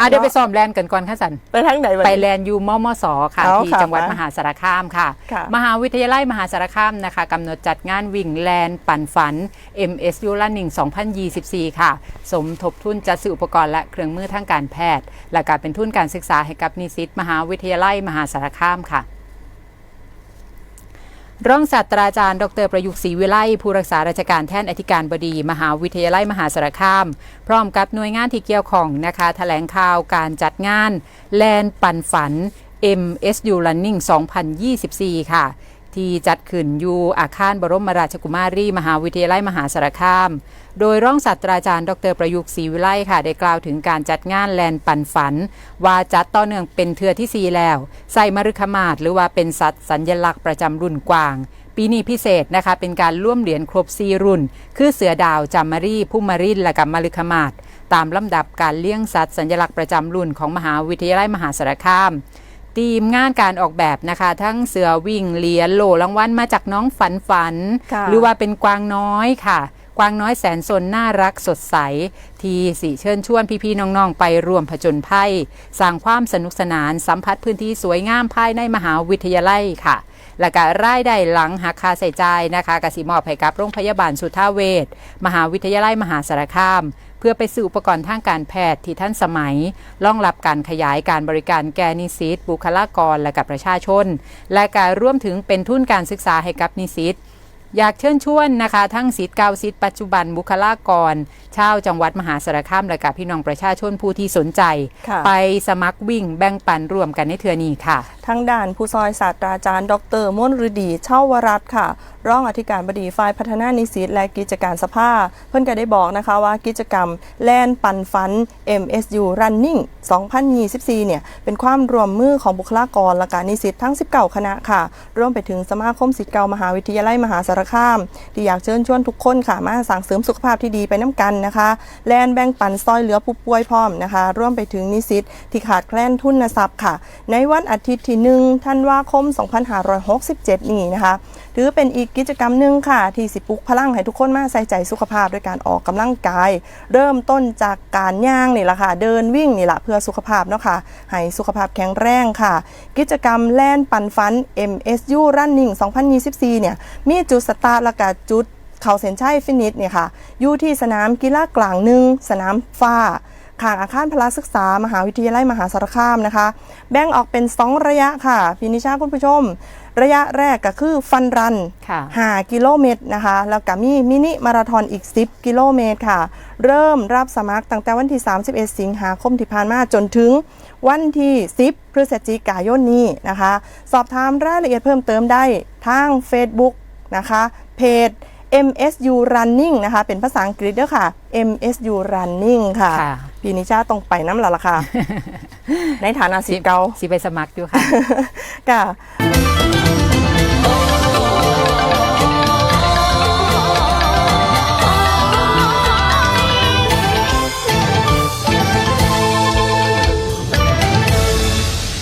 อะเดี๋ยวไปนาะซ้อมแลนกันก่อนค่ะสันไปทางไหนวะไปแลนยูมอมอสอค่ะเอาที่ค่ะจังหวัดไปมหาสารคามค่ะค่ะ มหาวิทยาลัยมหาสารคามนะคะกำหนดจัดงานวิ่งแลนปั่นฝัน MSU Running 2024 ค่ะ สมทบทุนจัดซื้ออุปกรณ์และเครื่องมือทางการแพทย์ และการเป็นทุนการศึกษาให้กับนิสิตมหาวิทยาลัยมหาสารคามค่ะ รองศาสตราจารย์ ดรประยุกต์ศรีวิไลผู้รักษาราชการแทนอธิการบดี มหาวิทยาลัยมหาสารคาม พร้อมกับหน่วยงานที่เกี่ยวข้องนะคะแถลงข่าวการจัดงาน แลนปันฝัน MSU Running 2024 ค่ะ ที่จัดขึ้นอยู่อาคารบรมราชกุมารี มหาวิทยาลัยมหาสารคาม โดยร่องศาสตราจารย์ ดรประยุกต์ศรีวิไลค่ะ ได้กล่าวถึงการจัดงานแลนปั่นฝัน ว่าจัดต่อเนื่องเป็นเทือที่ 4 แล้ว ใส่มฤคมาศหรือว่าเป็นสัตว์สัญลักษณ์ประจำรุ่นกวาง ปีนี้พิเศษนะคะ เป็นการร่วมเหรียญครบ4รุ่น คือเสือดาวจามมารีพุ่มารินและกับมฤคมาศตามลำดับการเลี้ยงสัตว์สัญลักษณ์ประจำรุ่นของมหาวิทยาลัยมหาสารคาม ทีมงานการออกแบบนะคะ ทั้งเสือวิ่งเหรียญโหลรางวัลมาจากน้องฝันฝันค่ะหรือว่าเป็นกวางน้อยค่ะกวางน้อยแสนสนน่ารักสดใส ที่สิเชิญชวนพี่ๆน้องๆ ไปร่วมผจญภัยสร้างความสนุกสนานสัมผัสพื้นที่สวยงามภายในมหาวิทยาลัยค่ะ และก็รายได้หลังหักค่าใส่ใจายนะคะกสิมอบให้กับโรงพยาบาลสุทธาเวชมหาวิทยาลัยมหาสารคาม เพื่อไปซื้ออุปกรณ์ทางการแพทย์ที่ท่านสมัยรองรับการขยายการบริการแก่นิสิตบุคลากรและกับประชาชน และการร่วมถึงเป็นทุนการศึกษาให้กับนิสิต อยากเชิญชวนนะคะ ทั้งสิทธิ์เก่าสิทธิ์ปัจจุบันบุคลากร ชาวจังหวัดมหาสารคามและกับพี่น้องประชาชนผู้ที่สนใจค่ะไปสมัครวิ่งแบ่งปันร่วมกันในเทือนี้ค่ะทางด่านผู้ซอยศาสตราจารย์ ดรมนฤดีเช่าวรัตน์ค่ะรองอธิการบดีฝ่ายพัฒนานิสิตและกิจการสภา เพื่อนก็ได้บอกนะคะว่ากิจกรรมแลนปันฟัน MSU Running 2024 เนี่ย เป็นความรวมมือของบุคลากรและการนิสิตทั้ง 19 คณะค่ะ ร่วมไปถึงสมาคมสิทธิ์เก่ามหาวิทยาลัยมหาสารคาม ที่อยากเชิญชวนทุกคนค่ะ มาสั่งเสริมสุขภาพที่ดีไปน้ำกันนะคะ แลนแบ่งปันซอยเหลือผู้ป่วยพร้อมนะคะ ร่วมไปถึงนิสิตที่ขาดแคลนทุนทรัพย์ค่ะ ในวันอาทิตย์ที่1ธันวาคม 2567 นี้นะคะ ถือเป็นอีกกิจกรรมหนึ่งค่ะ ที่สิปลุกพลังให้ทุกคนมาใส่ใจสุขภาพด้วยการออกกำลังกาย เริ่มต้นจากการย่างนี่แหละค่ะ เดินวิ่งนี่แหละเพื่อสุขภาพเนาะค่ะให้สุขภาพแข็งแรงค่ะ กิจกรรมแล่นปั่นฟัน MSU Running 2024 เนี่ยมีจุดสตาร์ทและก็จุดเขาเส้นชัยฟินิชเนี่ยค่ะอยู่ที่สนามกีฬากลางหนึ่งสนามฟ้าข้างอาคารพละศึกษา มหาวิทยาลัยมหาสารคามนะคะ แบ่งออกเป็น 2 ระยะค่ะพินิชาคุณผู้ชม ระยะแรกก็คือฟันรันค่ะ5กิโลเมตรนะคะ แล้วก็มีมินิมาราธอนอีก 10 กิโลเมตรค่ะ เริ่มรับสมัครตั้งแต่วันที่ 31 สิงหาคมที่ผ่านมาจนถึงวันที่ 10 พฤศจิกายนนี้นะคะ สอบถามรายละเอียดเพิ่มเติมได้ทาง Facebook นะคะ เพจ MSU Running นะคะ เป็นภาษาอังกฤษเด้อค่ะ MSU Running ค่ะ ค่ะพี่นิชาต้องไปน้ำละละค่ะ ในฐานะสิทธิ์เก่าสิไปสมัครอยู่ค่ะ ค่ะ